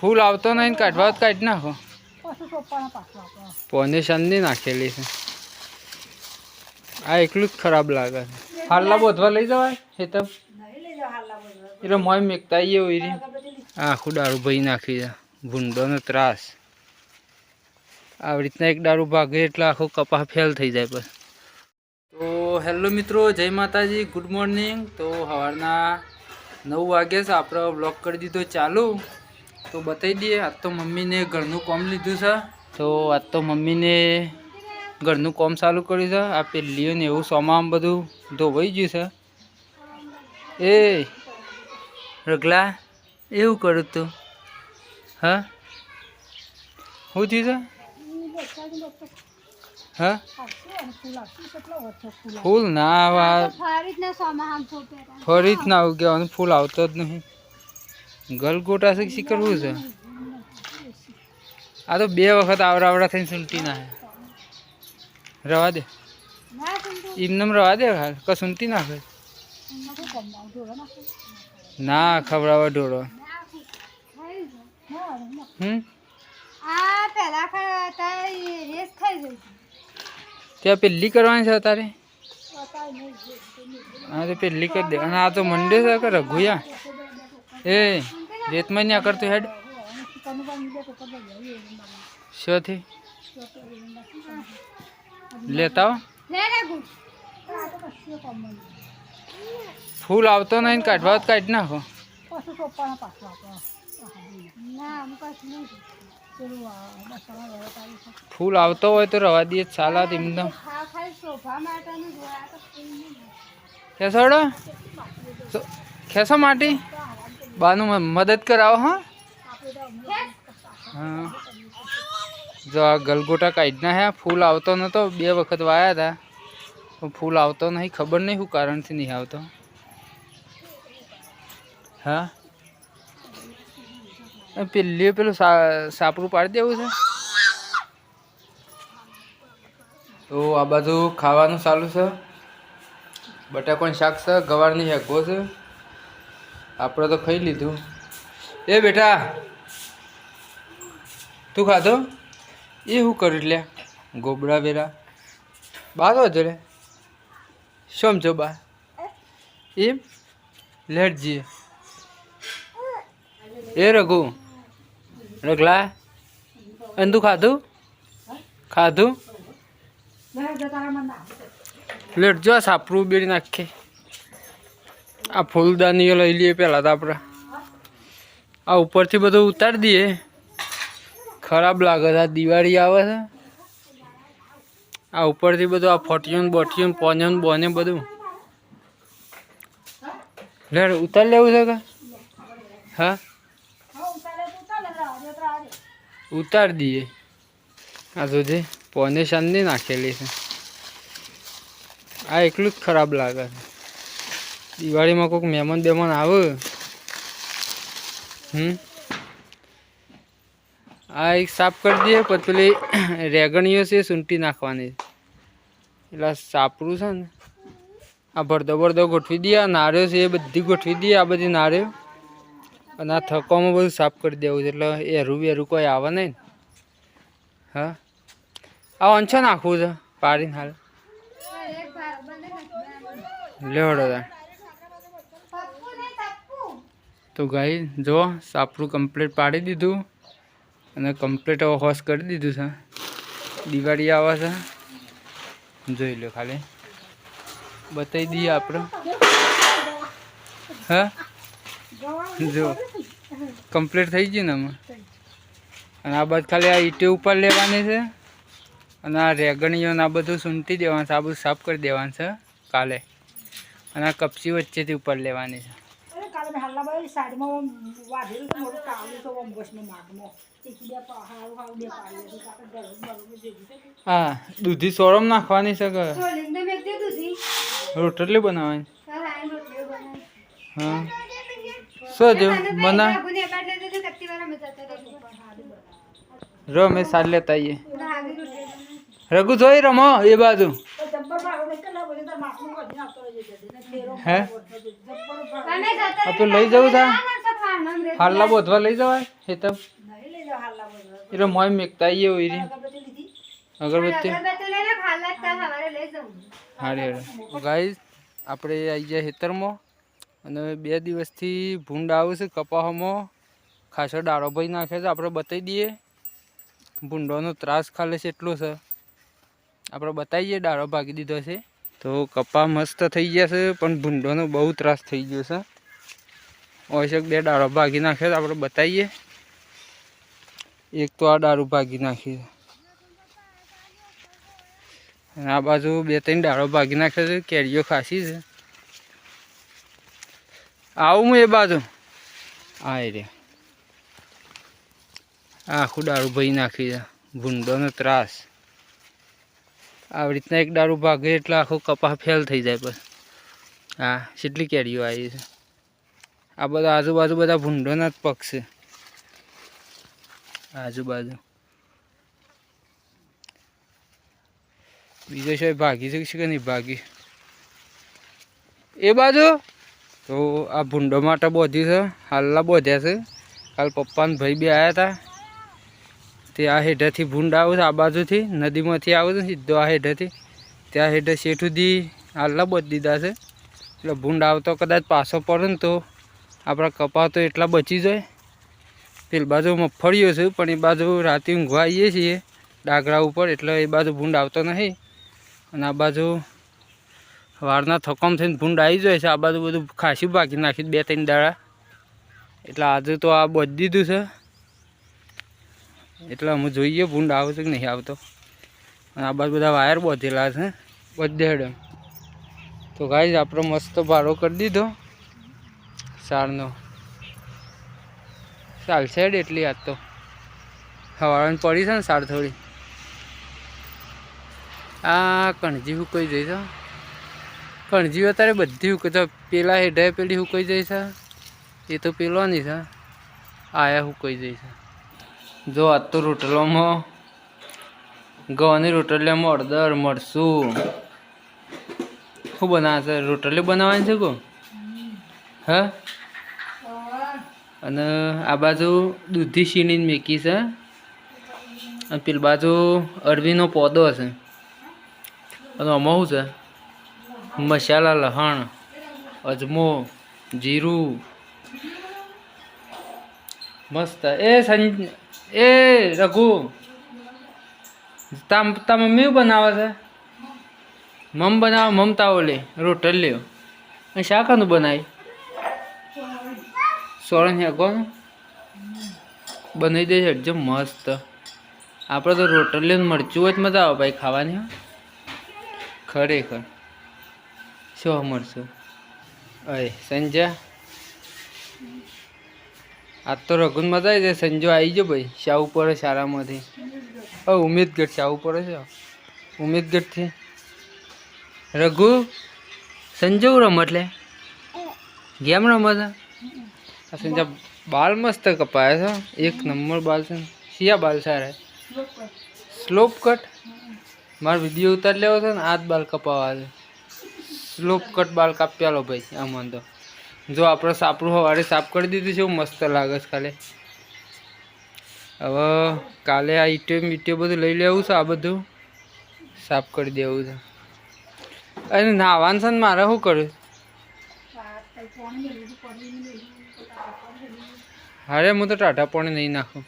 ફૂલ આવતો નહીં કાઢવા કાઢી નાખો. પોઝિશન શાંતિ નાખેલી છે. આ એકલું જ ખરાબ લાગે છે. હાલલા બોધવા લઈ જવાય? એ તો એટલે મોય મેકતા આવીએ હોય આખું દારૂ ભાઈ નાખી દે ભૂંડોનો ત્રાસ. આવી રીતના એક દારૂ ભાગે એટલે આખો કપા ફેલ થઈ જાય બસ. તો હેલો મિત્રો જય માતાજી ગુડ મોર્નિંગ. તો સવારના નવ વાગ્યા છે આપણે બ્લોક કરી દીધો. ચાલુ. તો બતાવી દઈએ આજ તો મમ્મીને ઘરનું કોમ લીધું છે. તો આજ તો મમ્મીને ઘરનું કોમ ચાલુ કર્યું છે. આ પેલીઓ ને એવું સોમાં બધું ધોવાઈ ગયું છે. એ રગલા એવું કરું તું. હા? શું થયું છે? હા? ફૂલ ના આવા. ફરી જ ના ઉગ્યા ફૂલ આવતો જ નહીં. ગલગોટા છે શી કરવું છે? આ તો બે વખત આવડા આવડા થઈને સુનતી ના રવા દે. એમનેમ રવા દે હાલ. કે સૂંટી નાખે ના, ખવડાવે ઢોળો. હમ? ત્યાં પેલી કરવાની છે તારે હા, તો પેલી કરી દે. અને આ તો મંડે છે રઘુયા? એ રેતમાં ન્યા કરતો હેડ? શોથી? લેતા ફૂલ આવતો નહીં કાઢવા કાઢી નાખો. ફૂલ આવતો હોય તો રવા દઈએ સાલા એમને ખેસોડો? ખેસો માટી? બાનું મદદ કરાવો, હા. હા. જો આ ગલગોટા કાઢના હે ફૂલ આવતો નતો, બે વખત વાયા હતા ફૂલ આવતો નહીં, ખબર નહીં શું કારણથી નહીં આવતો. હા? પેલી, પેલું સા- સાપરું પાડી દેવું છે? તો આ બાજુ ખાવાનું ચાલુ છે. બટાકાનું શાક છે, ગવારની હેગો છે. આપણે તો ખાઈ લીધું. એ બેટા તું ખાધો? એ શું કર્યું લે ગોબડા બેરા બાર જરે શું છો બા? એમ? લેટ જઈએ. એ રઘુ રગલા અને તું ખાધું? ખાધું? લેટ જો સાપરું બેડી નાખે. આ ફૂલદાનીઓ લઈ લઈએ પહેલાં તો આપણે. આ ઉપરથી બધું ઉતારી દઈએ. ખરાબ લાગે છે દિવાળી આવે છે. આ ઉપરથી બધું આ ફોટ્યું બોટ્યું પોન્યું બોને બધું. લે, ઉતાર લેવું છે કે? હા? ઉતાર દઈએ. આ સુધી પોને શાંતિ નાખેલી છે. આ એકલું જ ખરાબ લાગે છે. દિવાળીમાં કોઈક મહેમાન બેમાન આવે? હમ? આ એક સાફ કરી દઈએ પછી પેલી રેગણીઓ છે સૂંટી નાખવાની. એટલે સાપરું છે ને આ ભરદો ભરદો ગોઠવી દઈએ આ નાળ્યો છે એ બધી ગોઠવી દઈએ આ બધી નાળ્યો. અને આ થકવામાં બધું સાફ કરી દેવું છે એટલે એરું બેરું કોઈ આવે નહીં. હા? આ અંછો નાખવું છે પાડીને હાલ. લેવડો તાર તો ગાઈ જો સાપરું કમ્પ્લીટ પાડી દીધું અને કમ્પ્લીટ હવે હોશ કરી દીધું છે. દિવાળી આવે છે. જોઈ લો ખાલી. બતાવી દઈએ આપણે. હા? જો. કમ્પ્લીટ થઈ ગયું ને આમાં? અને આ બાદ ખાલી આ ઈટી ઉપર લેવાની છે. અને આ રેગણીઓ ને આ બધું સૂંટી દેવાનું છે. આ બધું સાફ કરી દેવાનું છે કાલે. અને આ કપચી વચ્ચેથી ઉપર લેવાની છે. અરે હાલના ભાઈ સાઈડમાં વાઢેલું તો મોટું કાવલું ભેગું થઈ ગયું. હા દૂધી સોરમ નાખવાની છે કે રોટલી બનાવવાની હા શું જો બના રો મેં સાર લેતા આવીએ રઘુ જોઈ રમો એ બાજુ હે તો લઈ જવું તા હાલલા બોધવા લઈ જવાય? એ તો એટલે મોય મેકતા આવીએ હોય રી અગરબત્તી હારે હારે. ગાઈસ આપણે આવી ગયા ખેતરમાં અને બે દિવસથી ભૂંડ આવે છે કપાસમાં. ખાસો ડાળો ભાઈ નાખે છે. આપણે બતાવી દઈએ. ભૂંડોનો ત્રાસ ખાલે છે એટલો છે. આપણે બતાવીએ ડાળો ભાગી દીધો છે. તો કપા મસ્ત થઈ ગયા છે, પણ ભૂંડોનો બહુ ત્રાસ થઈ ગયો છે. ઓશક બે ડાળો ભાગી નાખે તો આપણે બતાવીએ. એક તો આ ડાળું ભાગી નાખીએ અને આ બાજુ બે ત્રણ ડાળો ભાગી નાખે છે, કેરીઓ ખાસી છે. આવું હું એ બાજુ. આ એ રે. આખું ડાળું ભાઈ નાખી છે. ભૂંડોનો ત્રાસ. આવી રીતના એક દારૂ ભાગે એટલે આખો કપા ફેલ થઈ જાય બસ. હા, કેટલી કેરીઓ આવી છે. આ બધા આજુબાજુ બધા ભૂંડોના જ પગ છે. આજુબાજુ. બીજો છે ભાગી શકશે કે નહીં ભાગી? એ બાજુ? તો આ ભૂંડો માટે બોધી છે. હાલના બોધ્યા છે. કાલ પપ્પાને ભાઈ બી આવ્યા હતા. તે આ હેઠેથી ભૂંડ આવે આ બાજુથી, નદીમાંથી આવું સીધો આ હેઠેથી ત્યાં હેઠે શેઠ સુધી બચ દીધા છે. એટલે ભૂંડ આવતો કદાચ પાછો પડે ને તો આપણા કપા તો એટલા બચી જાય. પેલી બાજુ મગફળીઓ છે, પણ એ બાજુ રાતે ઊંઘવા આવીએ છીએ. ડાગરા ઉપર, એટલે એ બાજુ ભૂંડ આવતો નહીં. અને આ બાજુ વારના થકમ થઈને ભૂંડ આવી જાય છે, આ બાજુ બધું ખાસી બાકી નાખી બે ત્રણ દાડા. એટલે આજે તો આ બચી દીધું છે. એટલે અમે જોઈએ ભૂંડ આવે છે કે નહીં આવતો? અને આ બાજુ બધા વાયર બોધેલા છે બધે હેડે તો ગાઈ આપણો મસ્ત ભાડો કરી દીધો. સારનો. ચાલશે હેડ એટલી આજ તો. હવાળાને પડી છે ને સાર થોડી. આ કણજી હુકાઈ જઈ છે. કણજી અત્યારે બધી હુકાઈ છે. પેલા હેઠે પેલી હુકાઈ છે. એ તો પેલો નહીં છે. આયા હુકાઈ જઈશ જો આ તો રોટલોમાં ઘઉંની રોટલીમાં અડદર મરસું શું બનાવે છે? રોટલી બનાવવાની છે કો હા? અને આ બાજુ દૂધી છીણીને મેકી છે. અને પેલી બાજુ અરવીનો પોદો છે. અને આમાં શું છે? મસાલા, લહણ, અજમો, જીરું. મસ્ત. એ સંજ એ, રઘુ. તા મમ્મી બનાવે છે? મમ બનાવે મમતા ઓલે રોટલીઓ અને શાકાનું બનાવી સોળણ હેગોનું બનાવી દે છે એકદમ મસ્ત. આપણે તો રોટલીઓ ને મરચું હોય તો મજા આવે ભાઈ ખાવાની. ખરેખર. શું મળશું અય, સંજય. આજ તો રઘુન મજા આવી જાય સંજો આવી ગયો ભાઈ, શાહુ પડે શાળામાંથી. ઓ, ઉમેદગઢ, શાહ ઉપર છે? ઉમેદગઢથી? રઘુ, સંજો રમત લે? ગેમ રમત આ સંજા બાલ મસ્ત કપાયા છે એક નંબર બાલ છે શિયા બાલ સારા? Slope cut? મારો વીડિયો ઉતાર લેવો છે ને આ જ બાલ કપાવા છે. સ્લોપ કટ બાલ કાપ્યાલો ભાઈ, આમાં તો. જો આપણે સાપડું સવારે સાફ કરી દીધું છે, એવું મસ્ત લાગે છે કાલે હવે કાલે આ ઈટો મીટો બધું લઈ લેવું છે, આ બધું. સાફ કરી દેવું છે. અને નાવાનું છે ને મારે શું કર્યું અરે, હું તો ટાટા પાણી નહીં નાખું.